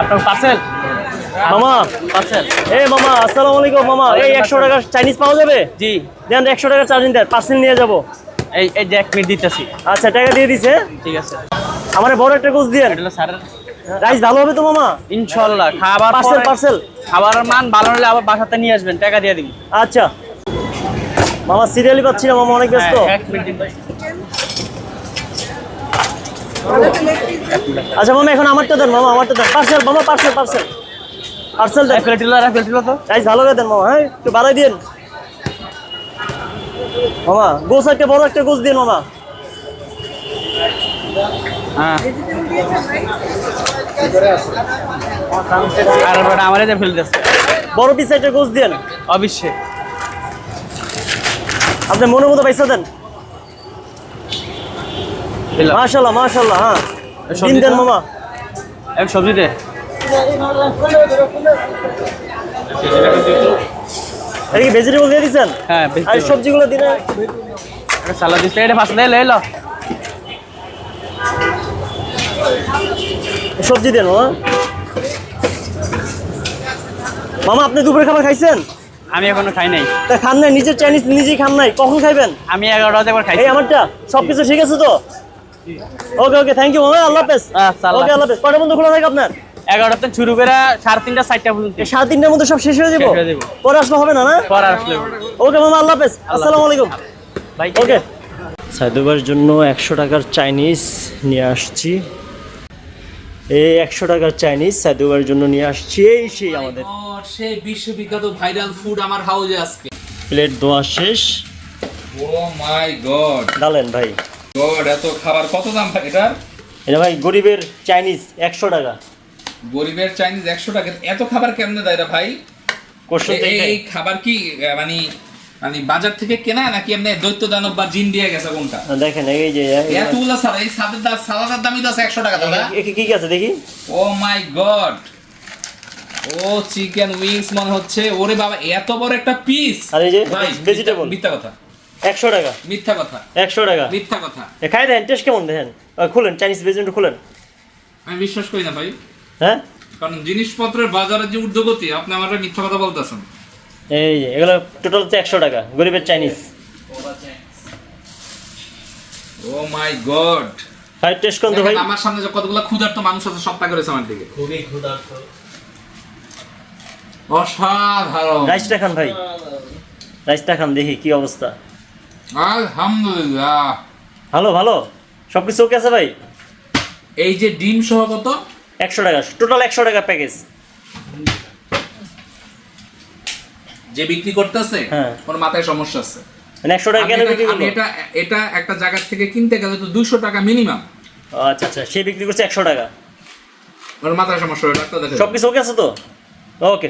আপনার পার্সেল মামা। পার্সেল এই মামা আসসালামু আলাইকুম মামা। এই একশো টাকার চাইনিজ পাওয়া যাবে? জি। দেন একশো টাকার চার্জিং দেন পার্সেল নিয়ে যাব। এই এই যে এক মিনিট দিতেছি। আচ্ছা টাকা দিয়ে দিছে? ঠিক আছে। আমার বড় একটা হলো স্যারের। রাইস ভালো হবে তো মামা? ইনশাল্লাহ খাবার পার্সেল পার্সেল খাবারের মান ভালো হলে আবার বাসাতে নিয়ে আসবেন টাকা দিয়ে দিবি। আচ্ছা। মামা সিরিয়ালি পাচ্ছি না মামা অনেক ব্যস্ত। হ্যাঁ, এক মিনিট ভাই। আচ্ছা মামা এখন আমারটা দেন মামা আমারটা দেন। পার্সেল মামা পার্সেল পার্সেল পার্সেল দেন। এক প্লেট দিলো আর এক প্লেট দিলো তো। রাইস ভালো করে দেন মামা হ্যাঁ? একটু বাড়াই দিন মামা গোস একটা বড় একটা গোস দিন মামা। হ্যাঁ। আর আমারে দিয়ে ফেলে দিচ্ছে বড় পিস একটা গোস দিন অবশ্যই। আপনি মনের মতো পয়সা দেন। মাশাল্লাহ মাশাল্লাহ হ্যাঁ। এই দিন দেন মামা। এক সবজি দে। এটা কি ভেজিটেবল দিয়ে দিচ্ছেন? হ্যাঁ আর সবজিগুলো দিন সালাদ দিচ্ছে এটা ফার্স্ট লে লে। লো সবজি দেন মামা। মামা আপনি দুপুরে খাবার খাইছেন? আমি এখনও খাই নাই। তা খান নাই নিজের চাইনিজ নিজেই খান নাই। কখন খাইবেন? আমি এগারোটাতে একবার খাইছি। এই আমারটা সব কিছু ঠিক আছে তো? ওকে ওকে থ্যাংক ইউ মামা আল্লাহ হাফেজ। আচ্ছা, ওকে আল্লাহ হাফেজ। কটা বন্ধু খোলা থাকে আপনার? এগারোটাতে শুরু করে সাড়ে তিনটা চারটা পর্যন্ত। সাড়ে তিনটার মধ্যে সব শেষ হয়ে যাব? হয়ে। পরে আসলে হবে না না? পর আসলে ওকে মামা আল্লাহ হাফেজ। আসসালামু আলাইকুম। ভাই ওকে সাইদুবার জন্য একশো টাকার চাইনিজ নিয়ে আসছি। এই একশো টাকার চাইনিজ সাইদুবার জন্য নিয়ে আসছি। এই সেই আমাদের। আমার সেই বিশ্ববিখ্যাত ভাইরাল ফুড আমার হাউজে আজকে। প্লেট দোয়া শেষ। ও মাই গড ডালেন ভাই। গড এত খাবার। কত দাম এটার? এটা ভাই গরিবের চাইনিজ একশো টাকা। গরিবের চাইনিজ একশো টাকা। এত খাবার কেমনে দেয় ভাই? এই- খাবার কি মানে মানে বাজার থেকে কেনা নাকি এমনি দৈত্য দানব বা জিন দিয়ে গেছে কোনটা? দেখেন এই যে এতগুলো সালাদ এই সাদের দাম সালাদের দামই তো আছে একশো টাকা দাদা। কি কি আছে দেখি? Oh my god. Oh chicken wings মনে হচ্ছে। ওরে বাবা এত বড় একটা পিস। আর এই যে vegetable। মিথ্যা কথা। একশো টাকা। মিথ্যা কথা। একশো টাকা। মিথ্যা কথা। খাই দেন টেস্ট কেমন দেখেন? খুলেন চাইনিজ খুলেন। আমি বিশ্বাস করি না ভাই। হ্যাঁ? কারণ জিনিসপত্রের বাজারের যে ঊর্ধ্বগতি আপনি আমার মিথ্যা কথা বলতেছেন। এই এগুলো টোটাল হচ্ছে একশো টাকা গরিবের চাইনিজ ও মাই গড। ভাই টেস্ট করুন তো ভাই। আমার সামনে যে কতগুলো ক্ষুধার্ত মানুষ আছে সব আমার দিকে। খুবই ক্ষুধার্ত। অসাধারণ। রাইসটা খান ভাই। রাইসটা খান দেখি কি অবস্থা। আলহামদুলিল্লাহ। ভালো ভালো। সব কিছু ওকে আছে ভাই? এই যে ডিম সহ কত? একশো টাকা। টোটাল একশো টাকা প্যাকেজ যে বিক্রি করতেছে হ্যাঁ। ওর মাথায় সমস্যা আছে। মানে একশো টাকা কেন বিক্রি করল এটা এটা একটা জায়গা থেকে কিনতে গেলে তো দুইশো টাকা মিনিমাম আচ্ছা আচ্ছা। সে বিক্রি করছে একশো টাকা। ওর মাথায় সমস্যা ডাক্তার দেখে সব কিছু ওকে আছে তো? ওকে।